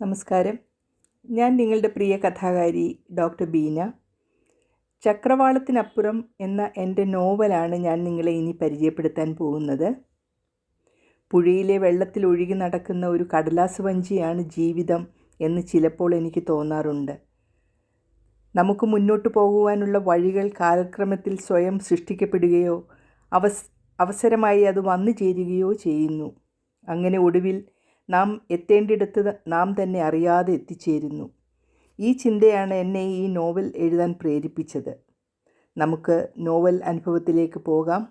നമസ്കാരം. ഞാൻ നിങ്ങളുടെ പ്രിയ കഥാകാരി ഡോക്ടർ ബീന. ചക്രവാളത്തിനപ്പുറം എന്ന എന്റെ നോവലാണ് ഞാൻ നിങ്ങളെ ഇനി പരിചയപ്പെടുത്താൻ പോകുന്നത്. പുഴയിലെ വെള്ളത്തിൽ ഒഴുകി നടക്കുന്ന ഒരു കടലാസ് വഞ്ചിയാണ് ജീവിതം എന്ന് ചിലപ്പോൾ എനിക്ക് തോന്നാറുണ്ട്. നമുക്ക് മുന്നോട്ട് പോകുവാനുള്ള വഴികൾ കാലക്രമത്തിൽ സ്വയം സൃഷ്ടിക്കപ്പെടുകയോ അവസ് അവസരമായി അത് വന്നു ചേരുകയോ ചെയ്യുന്നു. അങ്ങനെ ഒടുവിൽ നാം എത്തേണ്ടിടത്ത് നാം തന്നെ അറിയാതെ എത്തിച്ചേരുന്നു. ഈ ചിന്തയാണ് എന്നെ ഈ നോവൽ എഴുതാൻ പ്രേരിപ്പിച്ചത്. നമുക്ക് നോവൽ അനുഭവത്തിലേക്ക് പോകാം.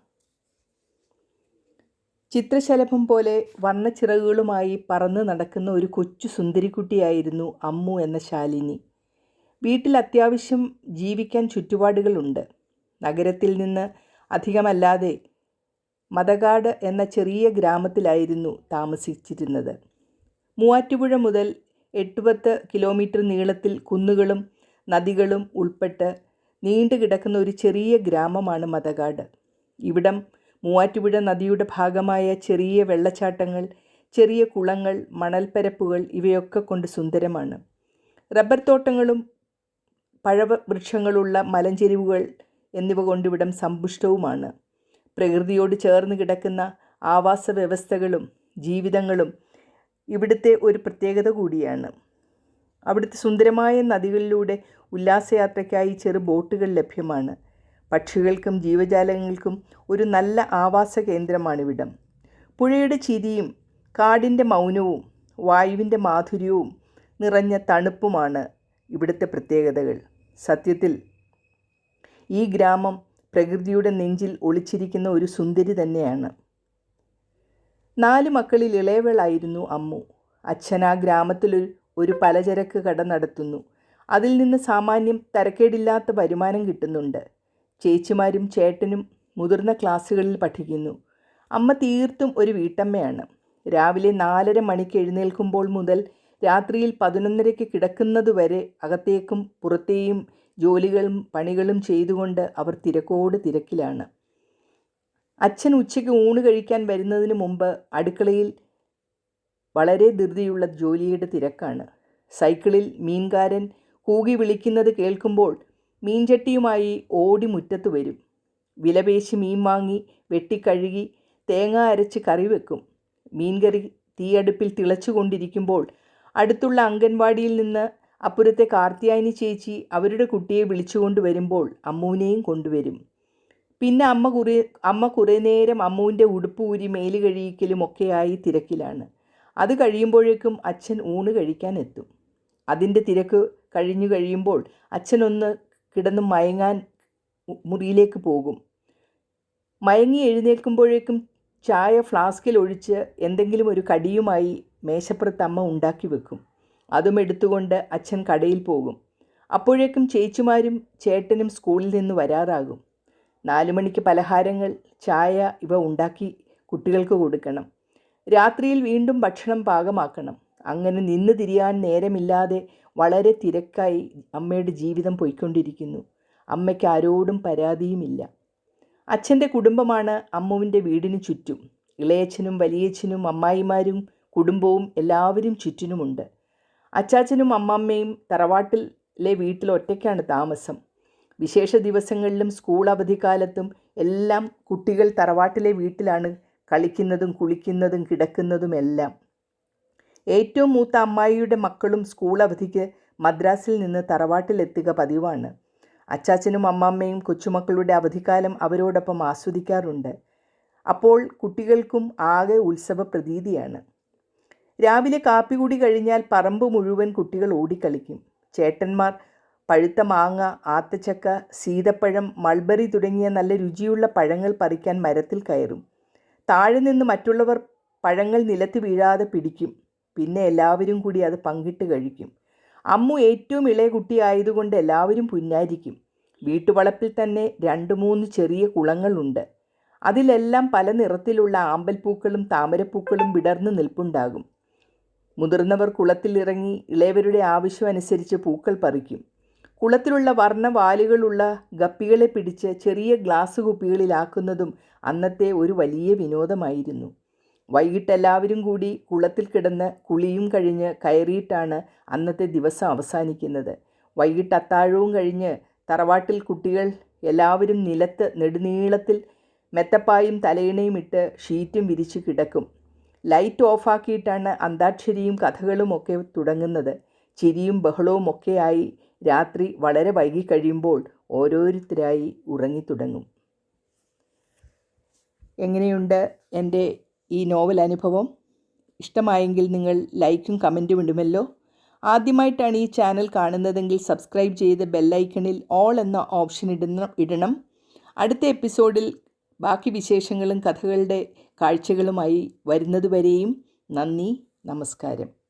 ചിത്രശലഭം പോലെ വർണച്ചിറകുകളുമായി പറന്ന് നടക്കുന്ന ഒരു കൊച്ചു സുന്ദരിക്കുട്ടിയായിരുന്നു അമ്മു എന്ന ശാലിനി. വീട്ടിൽ അത്യാവശ്യം ജീവിക്കാൻ ചുറ്റുപാടുകളുണ്ട്. നഗരത്തിൽ നിന്ന് അധികമല്ലാതെ മതകാട് എന്ന ചെറിയ ഗ്രാമത്തിലായിരുന്നു താമസിച്ചിരുന്നത്. മൂവാറ്റുപുഴ മുതൽ എട്ടുപത്ത് കിലോമീറ്റർ നീളത്തിൽ കുന്നുകളും നദികളും ഉൾപ്പെട്ട് നീണ്ടു കിടക്കുന്ന ഒരു ചെറിയ ഗ്രാമമാണ് മതകാട്. ഇവിടം മൂവാറ്റുപുഴ നദിയുടെ ഭാഗമായ ചെറിയ വെള്ളച്ചാട്ടങ്ങൾ ചെറിയ കുളങ്ങൾ മണൽപ്പരപ്പുകൾ ഇവയൊക്കെ കൊണ്ട് സുന്ദരമാണ്. റബ്ബർ തോട്ടങ്ങളും പഴവൃക്ഷങ്ങളുള്ള മലഞ്ചെരിവുകൾ എന്നിവ കൊണ്ടിവിടം സമ്പുഷ്ടവുമാണ്. പ്രകൃതിയോട് ചേർന്ന് കിടക്കുന്ന ആവാസ വ്യവസ്ഥകളും ജീവിതങ്ങളും ഇവിടുത്തെ ഒരു പ്രത്യേകത കൂടിയാണ്. അവിടുത്തെ സുന്ദരമായ നദികളിലൂടെ ഉല്ലാസയാത്രയ്ക്കായി ചെറു ബോട്ടുകൾ ലഭ്യമാണ്. പക്ഷികൾക്കും ജീവജാലങ്ങൾക്കും ഒരു നല്ല ആവാസ കേന്ദ്രമാണിവിടം. പുഴയുടെ ചിരിയും കാടിന്റെ മൗനവും വായുവിന്റെ മാധുര്യവും നിറഞ്ഞ തണുപ്പുമാണ് ഇവിടുത്തെ പ്രത്യേകതകൾ. സത്യത്തിൽ ഈ ഗ്രാമം പ്രകൃതിയുടെ നെഞ്ചിൽ ഒളിച്ചിരിക്കുന്ന ഒരു സുന്ദരി തന്നെയാണ്. നാല് മക്കളിൽ ഇളയവളായിരുന്നു അമ്മു. അച്ഛൻ ആ ഗ്രാമത്തിൽ ഒരു പലചരക്ക് കട നടത്തുന്നു. അതിൽ നിന്ന് സാമാന്യം തരക്കേടില്ലാത്ത വരുമാനം കിട്ടുന്നുണ്ട്. ചേച്ചിമാരും ചേട്ടനും മുതിർന്ന ക്ലാസ്സുകളിൽ പഠിക്കുന്നു. അമ്മ തീർത്തും ഒരു വീട്ടമ്മയാണ്. രാവിലെ നാലര മണിക്ക് എഴുന്നേൽക്കുമ്പോൾ മുതൽ രാത്രിയിൽ പതിനൊന്നരയ്ക്ക് കിടക്കുന്നതുവരെ അകത്തേക്കും പുറത്തേയും ജോലികളും പണികളും ചെയ്തുകൊണ്ട് അവർ തിരക്കോട് തിരക്കിലാണ്. അച്ഛൻ ഉച്ചയ്ക്ക് ഊണ് കഴിക്കാൻ വരുന്നതിന് മുമ്പ് അടുക്കളയിൽ വളരെ ധൃതിയുള്ള ജോലിയുടെ തിരക്കാണ്. സൈക്കിളിൽ മീൻകാരൻ കൂകി വിളിക്കുന്നത് കേൾക്കുമ്പോൾ മീൻചട്ടിയുമായി ഓടി മുറ്റത്ത് വരും. വിലപേശി മീൻ വാങ്ങി വെട്ടിക്കഴുകി തേങ്ങ അരച്ച് കറി വെക്കും. മീൻകറി തീയടുപ്പിൽ തിളച്ചുകൊണ്ടിരിക്കുമ്പോൾ അടുത്തുള്ള അംഗൻവാടിയിൽ നിന്ന് അപ്പുറത്തെ കാർത്തിയായനി ചേച്ചി അവരുടെ കുട്ടിയെ വിളിച്ചുകൊണ്ട് വരുമ്പോൾ അമ്മൂനെയും കൊണ്ടുവരും. പിന്നെ അമ്മ കുറേ അമ്മ കുറേ നേരം അമ്മുവിന്റെ ഉടുപ്പൂരി മേൽ കഴിയിക്കലും ഒക്കെയായി തിരക്കിലാണ്. അത് കഴിയുമ്പോഴേക്കും അച്ഛൻ ഊണ് കഴിക്കാൻ എത്തും. അതിന്റെ തിരക്ക് കഴിഞ്ഞു കഴിയുമ്പോൾ അച്ഛനൊന്ന് കിടന്ന് മയങ്ങാൻ മുറിയിലേക്ക് പോകും. മയങ്ങി എഴുന്നേൽക്കുമ്പോഴേക്കും ചായ ഫ്ലാസ്കിൽ ഒഴിച്ച് എന്തെങ്കിലും ഒരു കടിയുമായി മേശപ്പുറത്ത് അമ്മ ഉണ്ടാക്കി വെക്കും. അതും എടുത്തുകൊണ്ട് അച്ഛൻ കടയിൽ പോകും. അപ്പോഴേക്കും ചേച്ചിമാരും ചേട്ടനും സ്കൂളിൽ നിന്ന് വരാറാകും. നാലുമണിക്ക് പലഹാരങ്ങൾ ചായ ഇവ ഉണ്ടാക്കി കുട്ടികൾക്ക് കൊടുക്കണം. രാത്രിയിൽ വീണ്ടും ഭക്ഷണം പാകമാക്കണം. അങ്ങനെ നിന്ന് തിരിയാൻ നേരമില്ലാതെ വളരെ തിരക്കായി അമ്മയുടെ ജീവിതം പോയിക്കൊണ്ടിരിക്കുന്നു. അമ്മയ്ക്ക് ആരോടും പരാതിയുമില്ല. അച്ഛന്റെ കുടുംബമാണ് അമ്മുവിന്റെ വീടിന് ചുറ്റും. ഇളയച്ഛനും വലിയച്ഛനും അമ്മായിമാരും കുടുംബവും എല്ലാവരും ചുറ്റിനുമുണ്ട്. അച്ചാച്ചനും അമ്മമ്മയും തറവാട്ടിലെ വീട്ടിൽ ഒറ്റയ്ക്കാണ് താമസം. വിശേഷ ദിവസങ്ങളിലും സ്കൂൾ അവധിക്കാലത്തും എല്ലാം കുട്ടികൾ തറവാട്ടിലെ വീട്ടിലാണ് കളിക്കുന്നതും കുളിക്കുന്നതും കിടക്കുന്നതും എല്ലാം. ഏറ്റവും മൂത്ത അമ്മായിയുടെ മക്കളും സ്കൂൾ അവധിക്ക് മദ്രാസിൽ നിന്ന് തറവാട്ടിലെത്തുക പതിവാണ്. അച്ചാച്ചനും അമ്മാമ്മയും കൊച്ചുമക്കളുടെ അവധിക്കാലം അവരോടൊപ്പം ആസ്വദിക്കാറുണ്ട്. അപ്പോൾ കുട്ടികൾക്കും ആകെ ഉത്സവ പ്രതീതിയാണ് രാവിലെ കാപ്പി കൂടി കഴിഞ്ഞാൽ പറമ്പ് മുഴുവൻ കുട്ടികൾ ഓടിക്കളിക്കും. ചേട്ടന്മാർ പഴുത്ത മാങ്ങ ആത്തച്ചക്ക സീതപ്പഴം മൾബറി തുടങ്ങിയ നല്ല രുചിയുള്ള പഴങ്ങൾ പറിക്കാൻ മരത്തിൽ കയറും. താഴെ നിന്ന് മറ്റുള്ളവർ പഴങ്ങൾ നിലത്ത് വീഴാതെ പിടിക്കും. പിന്നെ എല്ലാവരും കൂടി അത് പങ്കിട്ട് കഴിക്കും. അമ്മു ഏറ്റവും ഇളയ കുട്ടിയായതുകൊണ്ട് എല്ലാവരും പുന്നാരിക്കും വീട്ടുവളപ്പിൽ തന്നെ രണ്ട് മൂന്ന് ചെറിയ കുളങ്ങളുണ്ട്. അതിലെല്ലാം പല നിറത്തിലുള്ള ആമ്പൽപ്പൂക്കളും താമരപ്പൂക്കളും വിടർന്ന് നിൽപ്പുണ്ടാകും. മുതിർന്നവർ കുളത്തിലിറങ്ങി ഇളയവരുടെ ആവശ്യമനുസരിച്ച് പൂക്കൾ പറിക്കും. കുളത്തിലുള്ള വർണവാലുകളുള്ള ഗപ്പികളെ പിടിച്ച് ചെറിയ ഗ്ലാസ് കുപ്പികളിലാക്കുന്നതും അന്നത്തെ ഒരു വലിയ വിനോദമായിരുന്നു. വൈകിട്ട് എല്ലാവരും കൂടി കുളത്തിൽ കിടന്ന് കുളിയും കഴിഞ്ഞ് കയറിയിട്ടാണ് അന്നത്തെ ദിവസം അവസാനിക്കുന്നത്. വൈകിട്ട് അത്താഴവും കഴിഞ്ഞ് തറവാട്ടിൽ കുട്ടികൾ എല്ലാവരും നിലത്ത് നെടുനീളത്തിൽ മെത്തപ്പായും തലയിണയും ഇട്ട് ഷീറ്റും വിരിച്ച് കിടക്കും. ലൈറ്റ് ഓഫാക്കിയിട്ടാണ് അന്താക്ഷരിയും കഥകളുമൊക്കെ തുടങ്ങുന്നത്. ചിരിയും ബഹളവും ഒക്കെയായി രാത്രി വളരെ വൈകി കഴിയുമ്പോൾ ഓരോരുത്തരായി ഉറങ്ങിത്തുടങ്ങും എങ്ങനെയുണ്ട് എന്റെ ഈ നോവൽ അനുഭവം? ഇഷ്ടമായെങ്കിൽ നിങ്ങൾ ലൈക്കും കമന്റും ഇടുമല്ലോ. ആദ്യമായിട്ടാണ് ഈ ചാനൽ കാണുന്നതെങ്കിൽ സബ്സ്ക്രൈബ് ചെയ്ത് ബെല്ലൈക്കണിൽ ഓൾ എന്ന ഓപ്ഷൻ ഇടുന്ന ഇടണം. അടുത്ത എപ്പിസോഡിൽ ബാക്കി വിശേഷങ്ങളും കഥകളുടെ കാഴ്ചകളുമായി വരുന്നതുവരെയും നന്ദി നമസ്കാരം.